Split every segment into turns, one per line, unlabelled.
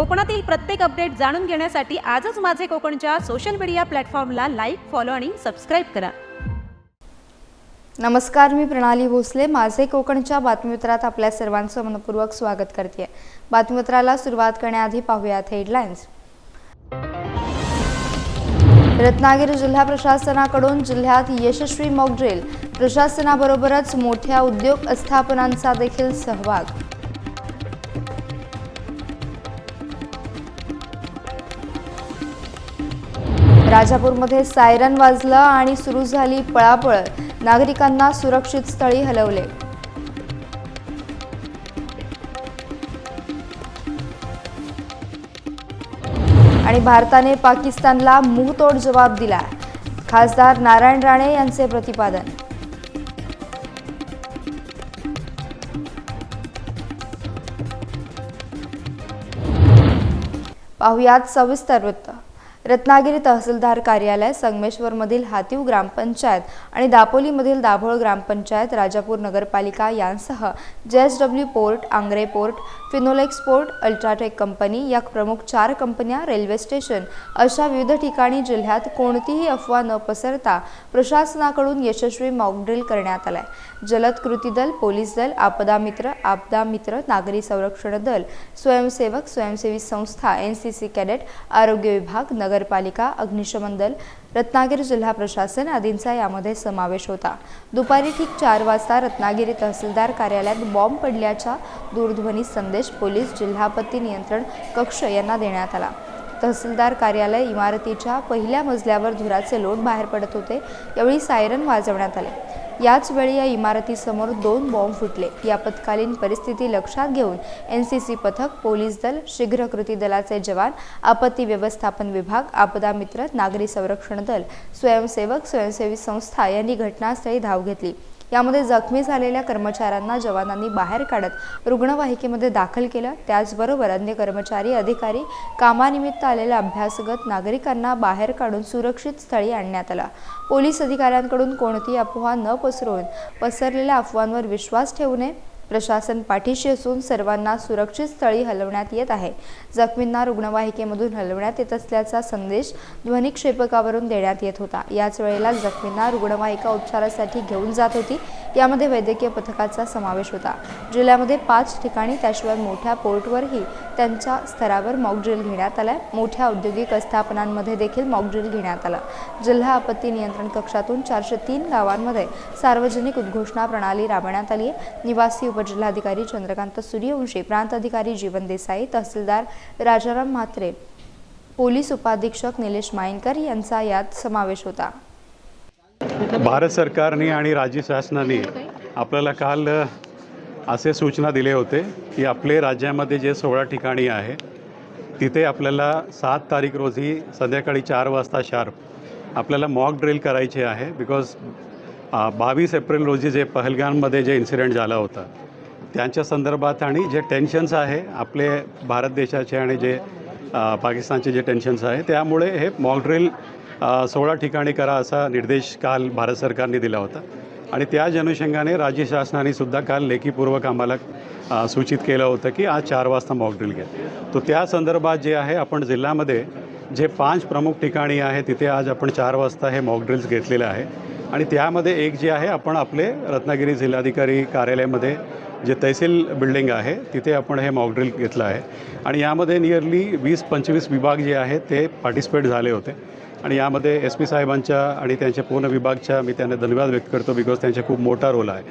कोकणातील प्रत्येक अपडेट जाणून घेण्यासाठी आजच माझे कोकणच्या सोशल मीडिया प्लॅटफॉर्मला लाईक फॉलो आणि सबस्क्राईब करा.
नमस्कार मी प्रणाली भोसले. माझे कोकणच्या बातमीपत्रात आपल्या सर्वांचं मनपूर्वक स्वागत करते. बातमीपत्राला सुरुवात करण्याआधी पाहूयात हेडलाईन्स रत्नागिरी जिल्हा प्रशासनाकडून जिल्ह्यात यशस्वी मॉकड्रिल प्रशासनाबरोबरच मोठ्या उद्योग आस्थापनांचा देखील सहभाग. राजापूरमध्ये सायरन वाजलं आणि सुरू झाली पळापळ. नागरिकांना सुरक्षित स्थळी हलवले. आणि भारताने पाकिस्तानला मुंहतोड जबाब दिला. खासदार नारायण राणे यांचे प्रतिपादन. पाहुयात सविस्तर वृत्त. रत्नागिरी तहसीलदार कार्यालय संगमेश्वरमधील हातीव ग्रामपंचायत आणि दापोलीमधील दाभोळ ग्रामपंचायत राजापूर नगरपालिका यांसह J S W port Angre port Finolex port UltraTech company या प्रमुख चार कंपन्या रेल्वे स्टेशन अशा विविध ठिकाणी जिल्ह्यात कोणतीही अफवा न पसरता प्रशासनाकडून यशस्वी मॉकड्रिल करण्यात आलाय. जलद कृती दल पोलीस दल आपदा मित्र आपदा मित्र नागरी संरक्षण दल स्वयंसेवक स्वयंसेवी संस्था एन सी सी कॅडेट आरोग्य विभाग नगर नगरपालिका अग्निशमन दल रत्नागिरी जिल्हा प्रशासन आदींचा यामध्ये समावेश होता. दुपारी ठीक चार वाजता रत्नागिरी तहसीलदार कार्यालयात बॉम्ब पडल्याचा दूरध्वनी संदेश पोलीस जिल्हापत्ती नियंत्रण कक्ष यांना देण्यात आला. तहसीलदार कार्यालय इमारतीच्या पहिल्या मजल्यावर धुराचे लोट बाहेर पडत होते. यावेळी सायरन वाजवण्यात आले. याच वेळी या इमारतीसमोर दोन बॉम्ब फुटले. या आपत्कालीन परिस्थिती लक्षात घेऊन एन सी सी पथक पोलीस दल शीघ्र कृती दलाचे जवान आपत्ती व्यवस्थापन विभाग आपदा मित्र नागरी संरक्षण दल स्वयंसेवक स्वयंसेवी संस्था यांनी घटनास्थळी धाव घेतली. यामध्ये जखमी झालेल्या कर्मचाऱ्यांना जवानांनी बाहेर काढत रुग्णवाहिकेमध्ये दाखल केलं. त्याचबरोबर अन्य कर्मचारी अधिकारी कामानिमित्त आलेल्या अभ्यासगत नागरिकांना बाहेर काढून सुरक्षित स्थळी आणण्यात आला. पोलीस अधिकाऱ्यांकडून कोणतीही अफवा न पसरवून पसरलेल्या अफवांवर विश्वास ठेवू नये. प्रशासन पाठीशी असून सर्वांना सुरक्षित स्थळी हलवण्यात येत आहे. जखमींना रुग्णवाहिकेमधून हलवण्यात येत असल्याचा संदेश ध्वनिक्षेपकावरून देण्यात येत होता. याच वेळेला जखमींना रुग्णवाहिका उपचारासाठी घेऊन जात होती. यामध्ये वैद्यकीय पथकाचा समावेश होता. जिल्ह्यामध्ये पाच ठिकाणी त्याशिवाय मोठ्या पोर्टवरही त्यांच्या स्तरावर मॉकड्रिल घेण्यात आलाय. मोठ्या औद्योगिक आस्थापनांमध्ये देखील मॉकड्रिल घेण्यात आला. जिल्हा आपत्ती नियंत्रण कक्षातून चारशे तीन गावांमध्ये सार्वजनिक उद्घोषणा प्रणाली राबवण्यात आली आहे. निवासी उपजिल्हाधिकारी चंद्रकांत सूर्यवंशी प्रांत अधिकारी जीवन देसाई तहसीलदार राजाराम म्हात्रे पोलीस उपाधीक्षक निलेश मायनकर यांचा यात समावेश होता.
भारत सरकारने आणि राज्य शासनाने आपल्याला काल असे सूचना दिले होते की आपले राज्यामध्ये जे सोळा ठिकाणी आहे तिथे आपल्याला सात तारीख रोजी संध्याकाळी चार वाजता शार्प आपल्याला मॉक ड्रिल करायचे आहे बिकॉज बावीस एप्रिल रोजी जे पहलगाममध्ये जे इन्सिडेंट झाला होता त्यांच्या संदर्भात आणि जे टेन्शन्स आहे आपले भारत देशाचे आणि जे पाकिस्तानचे जे टेन्शन्स आहे त्यामुळे हे मॉकड्रिल सोळा ठिकाणी करा असा निर्देश काल भारत सरकारने दिला होता. आणि त्याच अनुषंगाने राज्य शासनाने सुद्धा काल लेखीपूर्वक आम्हाला सूचित केलं होतं की आज चार वाजता मॉक ड्रिल घ्या. तो त्या संदर्भात जे आहे आपण जिल्ह्यामध्ये जे पाच प्रमुख ठिकाणी आहे तिथे आज आपण चार वाजता हे मॉकड्रिल्स घेतलेलं आहे. आणि त्यामध्ये एक जे आहे आपण आपले रत्नागिरी जिल्हाधिकारी कार्यालयामध्ये जे तहसील बिल्डिंग आहे तिथे आपण हे मॉकड्रिल घेतलं आहे. आणि यामध्ये नियरली वीस पंचवीस विभाग जे आहेत ते पार्टिसिपेट झाले होते. आणि यामध्ये एस पी साहेबांच्या आणि त्यांच्या पूर्ण विभागच्या मी त्यांना धन्यवाद व्यक्त करतो बिकॉज त्यांचा खूप मोठा रोल आहे.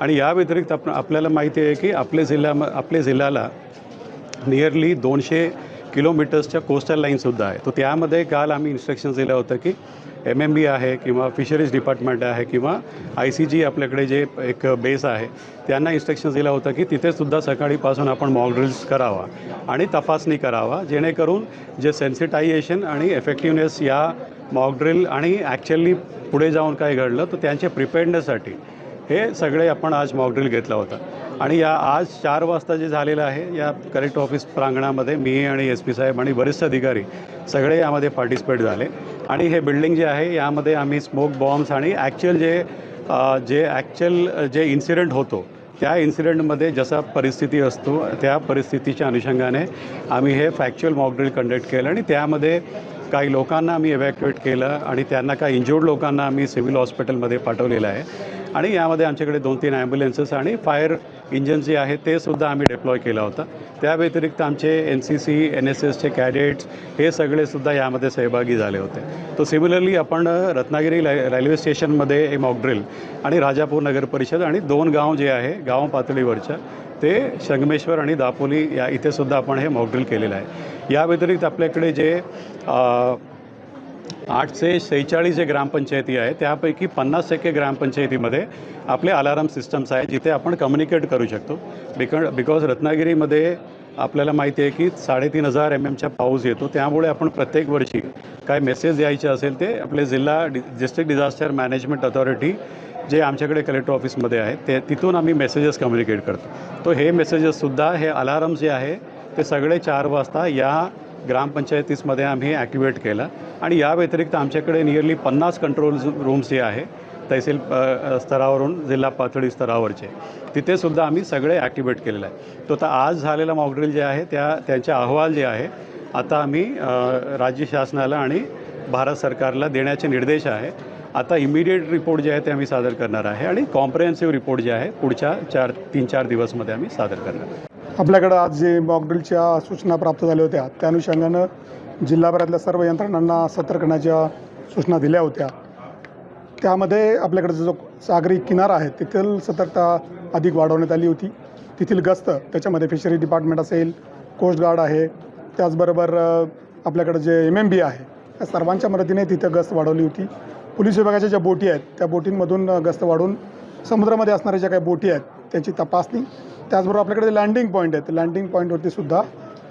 आणि या व्यतिरिक्त आप आपल्याला माहिती आहे की आपल्या जिल्ह्या आपल्या जिल्ह्याला नियरली दोनशे किलोमीटर्सच्या कोस्टल लाईनसुद्धा आहे. तर त्यामध्ये काल आम्ही इन्स्ट्रक्शन्स दिलं होतं की एम एम बी आहे किंवा फिशरीज डिपार्टमेंट आहे किंवा आय सी जी आपल्याकडे जे एक बेस आहे त्यांना इन्स्ट्रक्शन्स दिलं होतं की तिथेसुद्धा सकाळीपासून आपण मॉक ड्रिल्स करावा आणि तपासणी करावा जेणेकरून जे सेन्सिटायझेशन आणि एफेक्टिवनेस या मॉक ड्रिल आणि ॲक्च्युअली पुढे जाऊन काय घडलं तर त्यांच्या प्रिपेअर्डनेससाठी हे सगळे आपण आज मॉकड्रिल घेतला होता. आणि या आज चार वाजता जे झालेलं आहे या कलेक्टर ऑफिस प्रांगणामध्ये मी आणि एस पी साहेब आणि वरिष्ठ अधिकारी सगळे यामध्ये पार्टिसिपेट झाले. आणि हे बिल्डिंग जे आहे यामध्ये आम्ही स्मोक बॉम्ब्स आणि ॲक्च्युअल जे जे ॲक्च्युअल जे इन्सिडेंट होतो त्या इन्सिडेंटमध्ये जसा परिस्थिती असतो त्या परिस्थितीच्या अनुषंगाने आम्ही हे फॅक्च्युअल मॉकड्रिल कंडक्ट केलं आणि त्यामध्ये काही लोकांना आम्ही एव्हॅक्युएट केलं आणि त्यांना काही इंजुर्ड लोकांना आम्ही सिव्हिल हॉस्पिटलमध्ये पाठवलेलं आहे. आणि यामध्ये आमच्याकडे दोन तीन ॲम्ब्युलन्सेस आणि फायर इंजन जे आहे ते सुद्धा आम्ही डिप्लॉय केला होता. त्या व्यतिरिक्त आमचे N C C N S एसचे कॅडेट्स हे सगळेसुद्धा यामध्ये सहभागी झाले होते. तर सिमिलरली आपण रत्नागिरी रेल्वे स्टेशनमध्ये हे मॉकड्रिल आणि राजापूर नगर परिषद आणि दोन गाव जे आहे गाव पातळीवरच्या ते संगमेश्वर आणि दापोली या इथेसुद्धा आपण हे मॉकड्रिल केलेलं आहे. या व्यतिरिक्त आपल्याकडे जे आठशे सेहेचाळीस जे ग्रामपंचायती आहे त्यापैकी पन्नास टक्के ग्रामपंचायतीमध्ये आपले अलाराम सिस्टम्स आहे जिथे आपण कम्युनिकेट करू शकतो. बिकॉ बिकॉज रत्नागिरीमध्ये आपल्याला माहिती आहे की साडेतीन हजार एम एमचा पाऊस येतो त्यामुळे आपण प्रत्येक वर्षी काय मेसेज द्यायचे असेल ते आपले जिल्हा D district disaster management authority जे आमच्याकडे कलेक्टर ऑफिसमध्ये आहे ते तिथून आम्ही मेसेजेस कम्युनिकेट करतो. तो हे मेसेजेससुद्धा हे अलाराम जे आहे ते सगळे चार वाजता या ग्रामपंचायतीसमध्ये आम्ही ॲक्टिवेट केलं. आणि या व्यतिरिक्त आमच्याकडे नियरली पन्नास कंट्रोल रूम्स जे आहे तहसील स्तरावरून जिल्हा पातळी स्तरावरचे तिथेसुद्धा आम्ही सगळे ॲक्टिवेट केलेलं आहे. तो आता आज झालेला मॉकड्रिल जे आहे त्या त्यांचे अहवाल जे आहे आता आम्ही राज्य शासनाला आणि भारत सरकारला देण्याचे निर्देश आहे. आता इमिडिएट रिपोर्ट जे आहे ते आम्ही सादर करणार आहे. आणि कॉम्प्रिहेन्सिव्ह रिपोर्ट जे आहे पुढच्या चार तीन चार दिवसमध्ये आम्ही सादर करणार आहे.
आपल्याकडं आज जे मॉकड्रिलच्या सूचना प्राप्त झाल्या होत्या त्या अनुषंगानं जिल्हाभरातल्या सर्व यंत्रणांना सतर्क करण्याच्या सूचना दिल्या होत्या. त्यामध्ये आपल्याकडे जो सागरी किनारा आहे तेथील सतर्कता अधिक वाढवण्यात आली होती. तेथील गस्त त्याच्यामध्ये फिशरी डिपार्टमेंट असेल कोस्ट गार्ड आहे त्याचबरोबर आपल्याकडं जे एम एम बी आहे त्या सर्वांच्या मदतीने तिथं गस्त वाढवली होती. पोलीस विभागाच्या ज्या बोटी आहेत त्या बोटींमधून गस्त वाढून समुद्रामध्ये असणाऱ्या ज्या काही बोटी आहेत त्याची तपासणी त्याचबरोबर आपल्याकडे लँडिंग पॉईंट आहेत लँडिंग पॉईंटवरती सुद्धा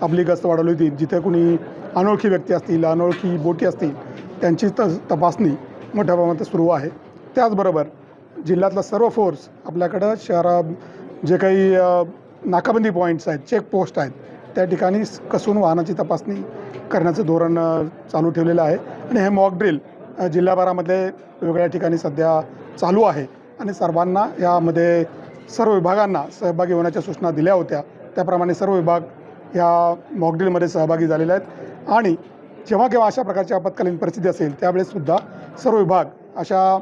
आपली गस्त वाढवली होती. जिथे कुणी अनोळखी व्यक्ती असतील अनोळखी बोटी असतील त्यांची त तपासणी मोठ्या प्रमाणात सुरू आहे. त्याचबरोबर जिल्ह्यातला सर्व फोर्स आपल्याकडं शहरा जे काही नाकाबंदी पॉईंट्स आहेत चेक पोस्ट आहेत त्या ठिकाणी कसून वाहनाची तपासणी करण्याचं धोरण चालू ठेवलेलं आहे. आणि हे मॉक ड्रिल जिल्हाभरामध्ये वेगवेगळ्या ठिकाणी सध्या चालू आहे. आणि सर्वांना यामध्ये सर्व विभागांना सहभागी होण्याच्या सूचना दिल्या होत्या. त्याप्रमाणे सर्व विभाग या मॉकड्रिलमध्ये सहभागी झालेले आहेत. आणि जेव्हा केव्हा अशा प्रकारची आपत्कालीन परिस्थिती असेल त्यावेळेससुद्धा सर्व विभाग अशा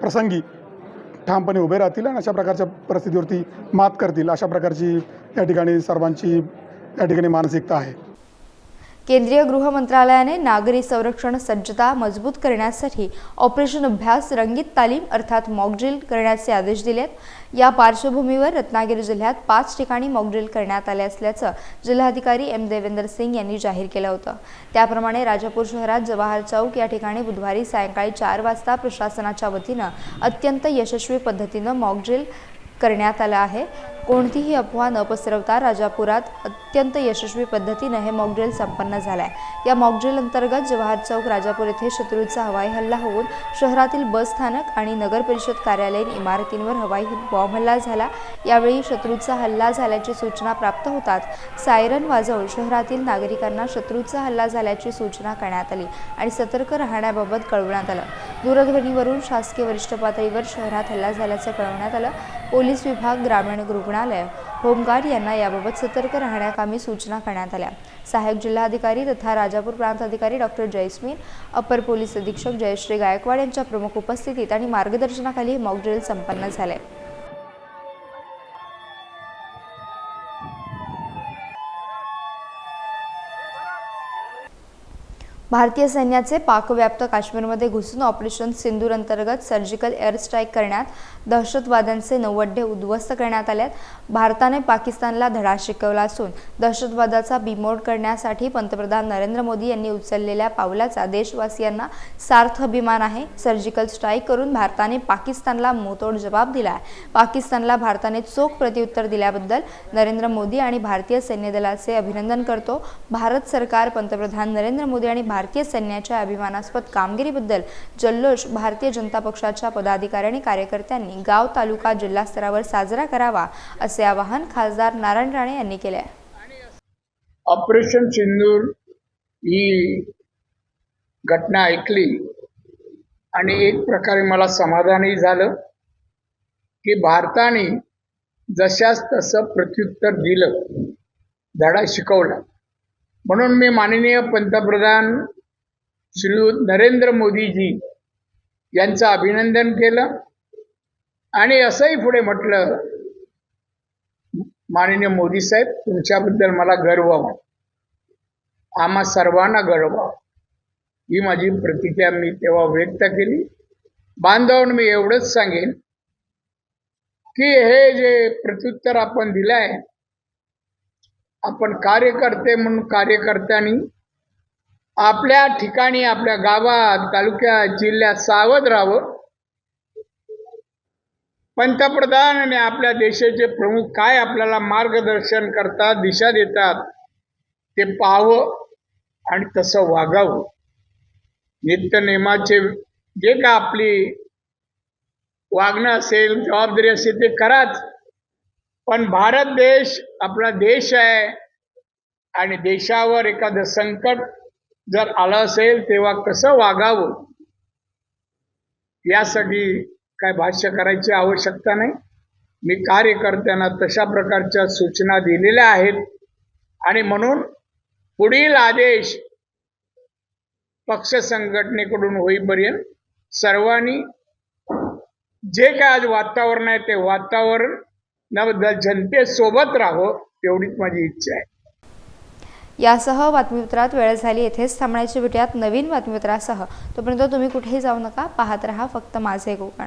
प्रसंगी ठामपणे उभे राहतील आणि अशा प्रकारच्या परिस्थितीवरती मात करतील अशा प्रकारची या ठिकाणी सर्वांची या ठिकाणी मानसिकता आहे.
केंद्रीय गृह मंत्रालयाने नागरी संरक्षण सज्जता मजबूत करण्यासाठी ऑपरेशन अभ्यास रंगीत तालीम अर्थात मॉकड्रिल करण्याचे आदेश दिलेत. या पार्श्वभूमीवर रत्नागिरी जिल्ह्यात पाच ठिकाणी मॉकड्रिल करण्यात आले असल्याचं जिल्हाधिकारी एम देवेंदर सिंग यांनी जाहीर केलं होतं. त्याप्रमाणे राजापूर शहरात जवाहर चौक या ठिकाणी बुधवारी सायंकाळी चार वाजता प्रशासनाच्या वतीनं अत्यंत यशस्वी पद्धतीनं मॉकड्रिल करण्यात आलं आहे. कोणतीही अफवा न पसरवता राजापुरात अत्यंत यशस्वी पद्धतीनं हे मॉकड्रिल संपन्न झालं आहे या मॉकड्रिल अंतर्गत जवाहर चौक राजापूर येथे शत्रूचा हवाई हल्ला होऊन शहरातील बस स्थानक आणि नगर परिषद कार्यालयीन इमारतींवर हवाई बॉम्ब हल्ला झाला. यावेळी शत्रूचा हल्ला झाल्याची सूचना प्राप्त होताच सायरन वाजवून शहरातील नागरिकांना शत्रूचा हल्ला झाल्याची सूचना करण्यात आली आणि सतर्क राहण्याबाबत कळवण्यात आलं. दूरध्वनीवरून शासकीय वरिष्ठ पातळीवर शहरात हल्ला झाल्याचं कळवण्यात आलं. पोलीस विभाग ग्रामीण रुग्णालय होमगार्ड यांना याबाबत सतर्क राहण्याकामी सूचना करण्यात आल्या. सहाय्यक जिल्हाधिकारी तथा राजापूर प्रांत अधिकारी डॉक्टर जयस्मिन अपर पोलीस अधीक्षक जयश्री गायकवाड यांच्या प्रमुख उपस्थितीत आणि मार्गदर्शनाखाली हे मॉकड्रिल संपन्न झाले. भारतीय सैन्याचे पाकव्याप्त काश्मीरमध्ये घुसून ऑपरेशन सिंदूर अंतर्गत सर्जिकल एअर स्ट्राईक करण्यात दहशतवाद्यांचे नौवड्डे उद्ध्वस्त करण्यात आल्यात भारताने पाकिस्तानला धडा शिकवला असून दहशतवादाचा बिमोड करण्यासाठी पंतप्रधान नरेंद्र मोदी यांनी उचललेल्या पावलाचा देशवासियांना सार्थ अभिमान आहे. सर्जिकल स्ट्राईक करून भारताने पाकिस्तानला मोतोड जबाब दिला आहे. पाकिस्तानला भारताने चोख प्रत्युत्तर दिल्याबद्दल नरेंद्र मोदी आणि भारतीय सैन्य दलाचे अभिनंदन करतो. भारत सरकार पंतप्रधान नरेंद्र मोदी आणि भारतीय सैन्याच्या अभिमानास्पद कामगिरीबद्दल जल्लोष भारतीय जनता पक्षाच्या पदाधिकारी आणि कार्यकर्त्यांनी गाव तालुका जिल्हा स्तरावर साजरा करावा असे आवाहन खासदार नारायण राणे यांनी केले आहे.
ऑपरेशन सिंदूर ही घटना ऐकली आणि एक प्रकारे मला समाधानही झालं की भारताने जशास तसं प्रत्युत्तर दिलं धडा शिकवला. म्हणून मी माननीय पंतप्रधान श्री नरेंद्र मोदीजी यांचं अभिनंदन केलं. आणि असंही पुढे म्हटलं माननीय मोदी साहेब तुमच्याबद्दल मला गर्व आम्हा सर्वांना गर्व ही माझी प्रतिक्रिया मी तेव्हा व्यक्त केली. बांधवून मी एवढंच सांगेन की हे जे प्रत्युत्तर आपण दिलं आहे आपण कार्यकर्ते म्हणून कार्यकर्त्यांनी आपल्या ठिकाणी आपल्या गावात तालुक्यात जिल्ह्यात सावध राहावं. पंतप्रधान आणि आपल्या देशाचे प्रमुख काय आपल्याला मार्गदर्शन करतात दिशा देतात ते पाहावं आणि तसं वागावं. नित्यनेमाचे जे का आपली वागणं असेल जबाबदारी असेल ते कराच. पण भारत देश आपला देश आहे आणि देशावर एखादं संकट जर आलं असेल तेव्हा कसं वागावं? यासाठी काय भाष्य करायची आवश्यकता नाही. मी कार्यकर्त्यांना तशा प्रकारच्या सूचना दिलेल्या आहेत. आणि म्हणून पुढील आदेश पक्ष संघटनेकडून होईपर्यंत सर्वांनी जे काय आज वातावरण आहे ते वातावरण जनतेसोबत राहो तेवढीच माझी इच्छा आहे.
यासह बातमीपत्रात वेळ झाली येथेच थांबण्याची भेटूयात नवीन बातमीपत्रासह. तोपर्यंत तुम्ही कुठेही जाऊ नका पाहत रहा फक्त माझे कोकण